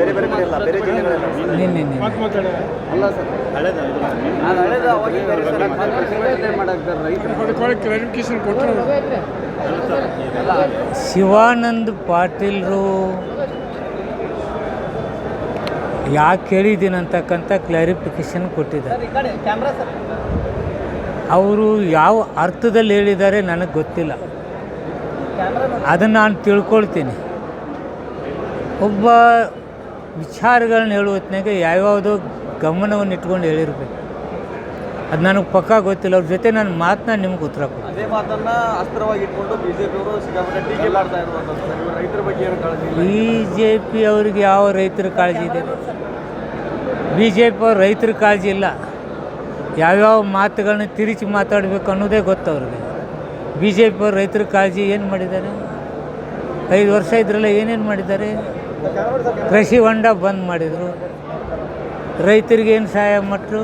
ಬೇರೆ ಬೇರೆ ಕಡೆ ಇಲ್ಲ ಬೇರೆ ಜಿಲ್ಲೆಗಳೆಲ್ಲ ನಿನ್ನೆ ನಿನ್ನೆ ಅಲ್ಲ ಸರ್. ನಾನು ಹಳೇದು ಅವಾಗಿದ್ದಾರೆ ಸರ್? ನಾನು ಪ್ರತಿಭಟನೆ ಮಾಡಾಕ್ತಾರೆ ರೈತರು. ಕ್ಲಾರಿಫಿಕೇಶನ್ ಕೊಟ್ಟರು ಶಿವಾನಂದ್ ಪಾಟೀಲ್ರು ಯಾಕೆ ಹೇಳಿದ್ದೀನಿ ಅಂತಕ್ಕಂಥ ಕ್ಲಾರಿಫಿಕೇಶನ್ ಕೊಟ್ಟಿದ್ದಾರೆ. ಅವರು ಯಾವ ಅರ್ಥದಲ್ಲಿ ಹೇಳಿದ್ದಾರೆ ನನಗೆ ಗೊತ್ತಿಲ್ಲ. ಅದನ್ನು ನಾನು ತಿಳ್ಕೊಳ್ತೀನಿ. ಒಬ್ಬ ವಿಚಾರಗಳನ್ನ ಹೇಳುವ ಹೊತ್ತಿನಾಗ ಯಾವ್ಯಾವುದೋ ಗಮನವನ್ನು ಇಟ್ಕೊಂಡು ಹೇಳಿರ್ಬೇಕು. ಅದು ನನಗೆ ಪಕ್ಕಾ ಗೊತ್ತಿಲ್ಲ ಅವ್ರ ಜೊತೆ ನಾನು ಮಾತನ್ನ ನಿಮ್ಗೆ ಉತ್ತರ ಅದೇ ಮಾತನ್ನ ಅಸ್ತ್ರವಾಗಿ ಇಟ್ಕೊಂಡು ಬಿ ಜೆ ಪಿ ಅವ್ರಿಗೆ ಯಾವ ರೈತರ ಕಾಳಜಿ ಇದೆ? ಬಿ ಜೆ ಪಿ ಅವ್ರ ರೈತರ ಕಾಳಜಿ ಇಲ್ಲ. ಯಾವ್ಯಾವ ಮಾತುಗಳನ್ನ ತಿರುಚಿ ಮಾತಾಡಬೇಕು ಅನ್ನೋದೇ ಗೊತ್ತು ಅವ್ರಿಗೆ. ಬಿ ಜೆ ಪಿ ಅವ್ರ ರೈತರ ಕಾಳಜಿ ಏನು ಮಾಡಿದ್ದಾರೆ? ಐದು ವರ್ಷ ಇದ್ರಲ್ಲ ಏನೇನು ಮಾಡಿದ್ದಾರೆ? ಕೃಷಿ ಹೊಂಡ ಬಂದ್ ಮಾಡಿದರು. ರೈತರಿಗೆ ಏನು ಸಹಾಯ ಮಟ್ಟರು